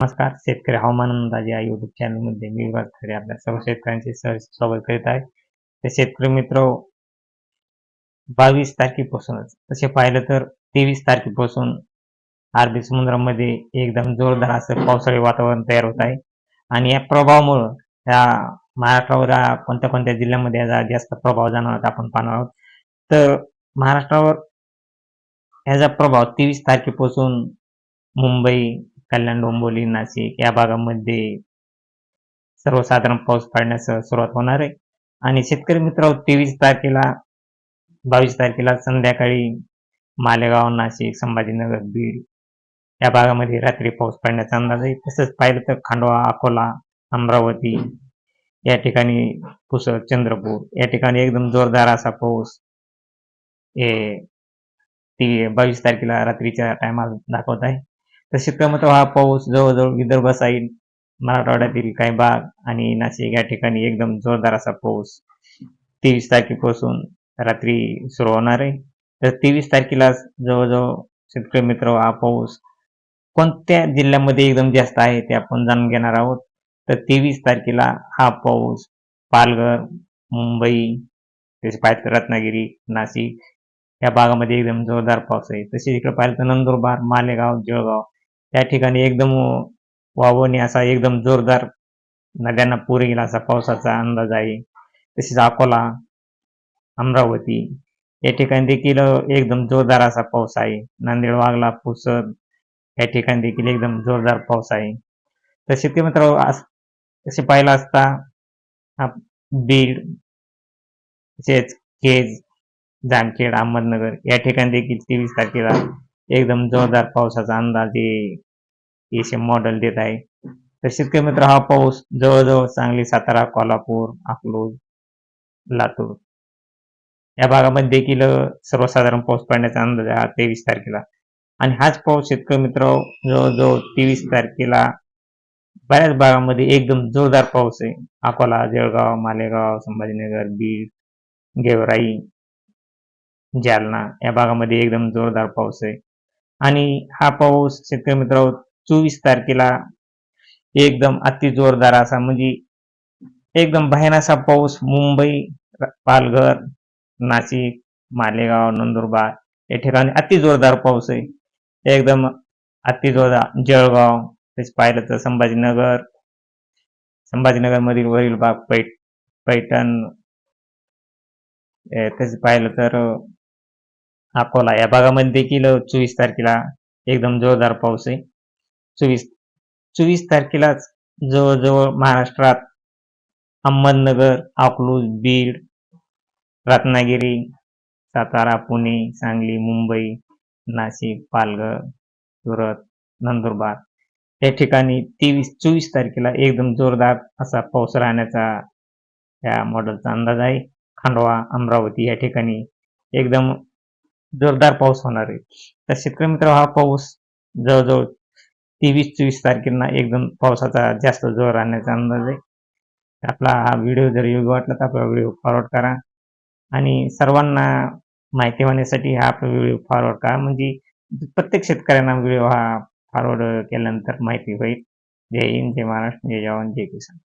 नमस्कार. शेतकरी हवामान अंदाज या युट्यूब चॅनलमध्ये मी विभाग आपल्या सर्व शेतकऱ्यांचे सहज स्वागत करीत आहे. तर शेतकरी मित्र बावीस तारखेपासूनच तसे पाहिलं तर तेवीस तारखेपासून अरबी समुद्रामध्ये एकदम जोरदार असं पावसाळी वातावरण तयार होत आहे. आणि या प्रभावामुळं या महाराष्ट्रावर कोणत्या कोणत्या जिल्ह्यामध्ये याचा जास्त प्रभाव जाणार आपण पाहणार आहोत. तर महाराष्ट्रावर याचा प्रभाव तेवीस तारखेपासून मुंबई कल्याण डोंबोली नाशिक या भागामध्ये सर्वसाधारण पाऊस पडण्यास सुरुवात होणार आहे. आणि शेतकरी मित्र तेवीस तारखेला बावीस तारखेला संध्याकाळी मालेगाव नाशिक संभाजीनगर बीड या भागामध्ये रात्री पाऊस पडण्याचा अंदाज आहे. तसंच पाहिलं तर खांडवा अकोला अमरावती या ठिकाणी पुसद चंद्रपूर या ठिकाणी एकदम जोरदार असा पाऊस हे ती बावीस तारखेला रात्रीच्या टायमाला दाखवत आहे. तर क्रमत हा पाऊस जवळजवळ विदर्भ साईड मराठवाड्यातील काही भाग आणि नाशिक या ठिकाणी एकदम जोरदार असा पाऊस तेवीस तारखेपासून रात्री सुरू होणार आहे. तर तेवीस तारखेला जवळजवळ शेतकरी मित्र हा पाऊस कोणत्या जिल्ह्यामध्ये एकदम जास्त आहे ते आपण जाणून घेणार आहोत. तर तेवीस तारखेला हा पाऊस पालघर मुंबई तसे पाहिजे रत्नागिरी नाशिक या भागामध्ये एकदम जोरदार पाऊस आहे. तसेच इकडे पाहिलं तर नंदुरबार मालेगाव जळगाव त्या ठिकाणी एकदम वावणी असा एकदम जोरदार नद्यांना पूर येईल असा पावसाचा अंदाज आहे. तसेच अकोला अमरावती या ठिकाणी देखील एकदम जोरदार असा पाऊस आहे. नांदेड वागला पुसद या ठिकाणी देखील एकदम जोरदार पाऊस आहे. तसे ते मात्र तसे पाहिलं असता बीड तसेच केज जामखेड अहमदनगर या ठिकाणी देखील तेवीस तारखेला एकदम जोरदार पावसाचा अंदाज हे मॉडेल देत आहे. तर शेतकरी मित्र हा पाऊस जवळजवळ सांगली सातारा कोल्हापूर अकलूज लातूर या भागामध्ये देखील सर्वसाधारण पाऊस पडण्याचा अंदाज आहे हा तेवीस तारखेला. आणि हाच पाऊस शेतकरी मित्र जवळजवळ तेवीस तारखेला बऱ्याच भागामध्ये एकदम जोरदार पाऊस आहे. अकोला जळगाव मालेगाव संभाजीनगर बीड गेवराई जालना या भागामध्ये एकदम जोरदार पाऊस आहे. आणि हा पाऊस शेतकरी मित्र चोवीस तारखेला एकदम अति जोरदार असा म्हणजे एकदम भयान असा पाऊस मुंबई पालघर नाशिक मालेगाव नंदुरबार या ठिकाणी अति जोरदार पाऊस आहे. एकदम अति जोरदार जळगाव तसे पाहिलं तर संभाजीनगर संभाजीनगर मधील वरील भाग पैठ पैठण तसे पाहिलं तर अकोला. या भागामध्ये देखील चोवीस तारखेला एकदम जोरदार पाऊस आहे. चोवीस चोवीस तारखेलाच जवळजवळ महाराष्ट्रात अहमदनगर अकलूज बीड रत्नागिरी सातारा पुणे सांगली मुंबई नाशिक पालघर सुरत नंदुरबार या ठिकाणी तेवीस चोवीस तारखेला एकदम जोरदार असा पाऊस राहण्याचा या मॉडेलचा अंदाज आहे. खांडवा अमरावती या ठिकाणी एकदम जोरदार पाऊस होणार आहे. तर शेतकरी मित्र हा पाऊस जवळजवळ तेवीस चोवीस तारखेला एकदम पावसाचा जास्त जोर राहण्याचा अंदाज आहे. आपला हा व्हिडिओ जर योग्य वाटला तर आपला व्हिडिओ फॉरवर्ड करा. आणि सर्वांना माहिती होण्यासाठी हा आपला व्हिडिओ फॉरवर्ड करा. म्हणजे प्रत्येक शेतकऱ्यांना व्हिडिओ हा फॉरवर्ड केल्यानंतर माहिती होईल. जय हिंद जय महाराष्ट्र जय जवान जय किसान.